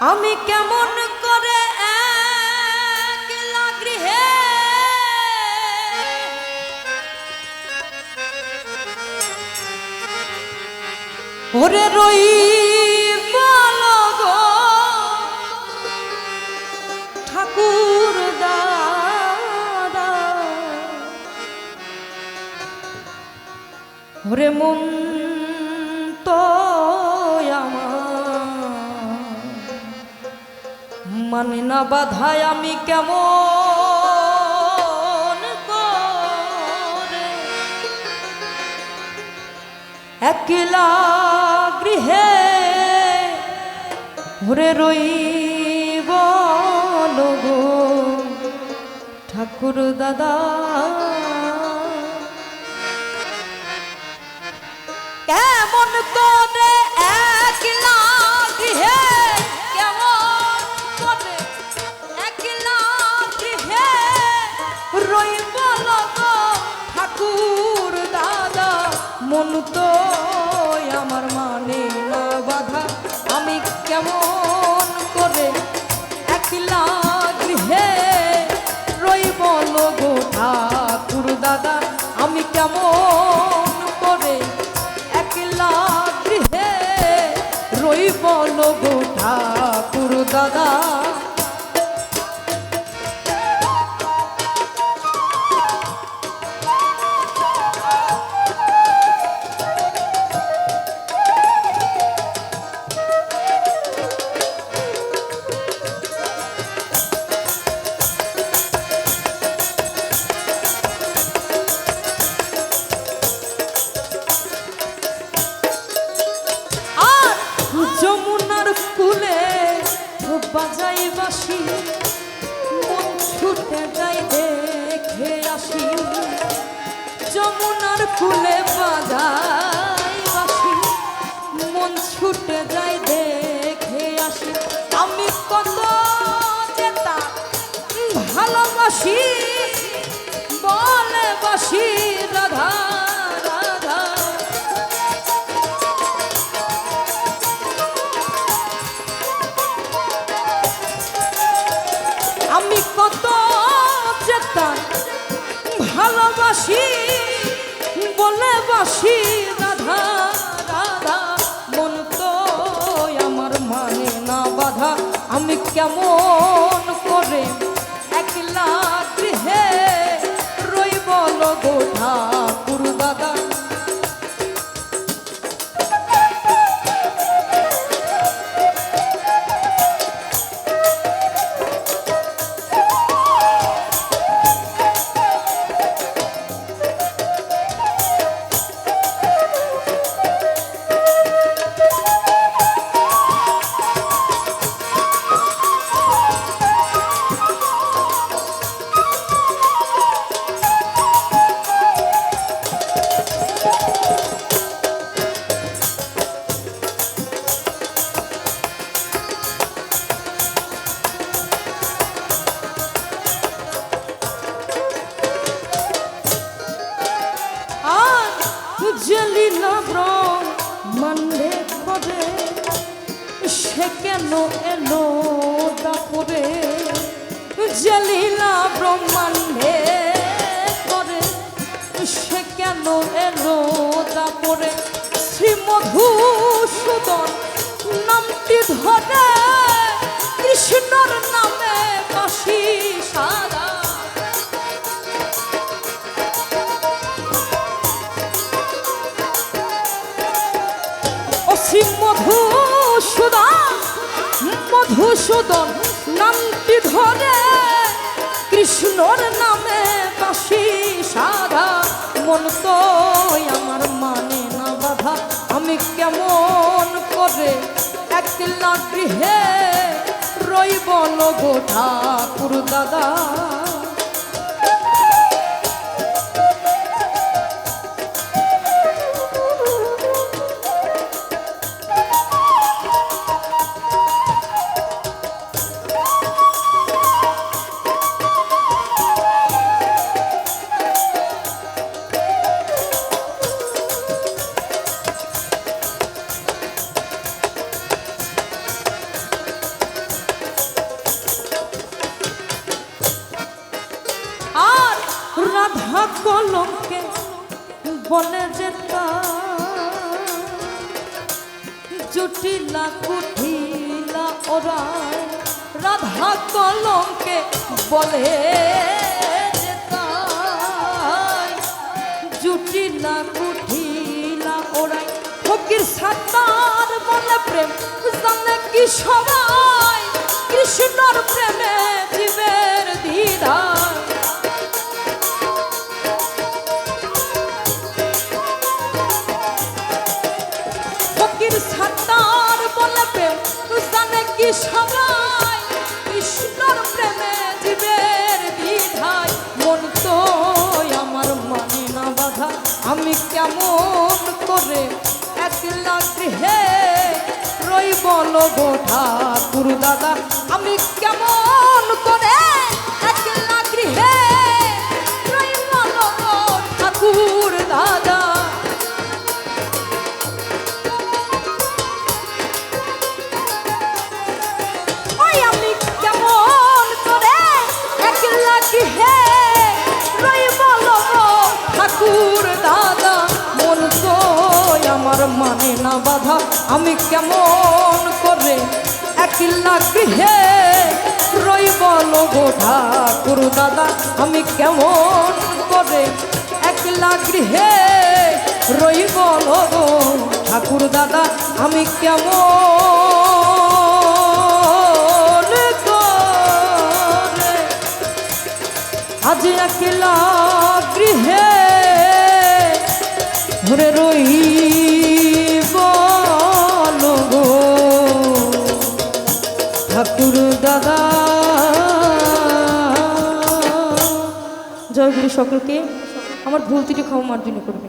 আমি কেমন করে একলা গৃহে? ওরে রই ঠাকুর দাদা। ওরে মন তো মানে না বাধায় আমি কেমন একলা গৃহে ঘুরে রইব ঠাকুর দাদা। কেমন করে মন তো আমার মানে না বাধা। আমি কেমন করে একলা গৃহে রইব গো ঠাকুর দাদা? আমি কেমন করে একলা গৃহে রইব গো ঠাকুর দাদা? বাজাই বাসি মন ছুটে যাই দেখে আসি। যমুনার ফুলে বাজাই আমি কেমন কেন এলো দাপরে? জলিলা ব্রহ্মাণ্ডে করে সে কেন এলো দাপরে? শ্রী মধুসূদন নামটি ধরে মধুসূদন নামটি ধরে, কৃষ্ণর নামে বাসি সাধা। মন তো আমার মানে না বাধা। আমি কেমন করে একলা গৃহে রইব গো ঠাকুর দাদা? রাধা কলঙ্কে বনে যেতা জুটিলা কুঠিলা ওরায় রাধা কলঙ্কে বলে যেতাই জুটিলা কুঠিলা ওরাই ফকির সাতার বলে প্রেম জানে কি সবাই কৃষ্ণর প্রেমে জীবের দ্বিধায় সবাই কৃষ্ণর আমার মানে না আমি কেমন করে একলা গৃহে রই বল গো ঠাকুর দাদা? আমি আমার মানে না বাধা, আমি কেমন করে একলা গৃহে রই বলো গো ঠাকুর দাদা? আমি কেমন করে একলা গৃহে রই বলো গো ঠাকুর দাদা? আমি কেমন আজ একলা সকলকে আমার ভুল ত্রুটি ক্ষমা অর্জন করবে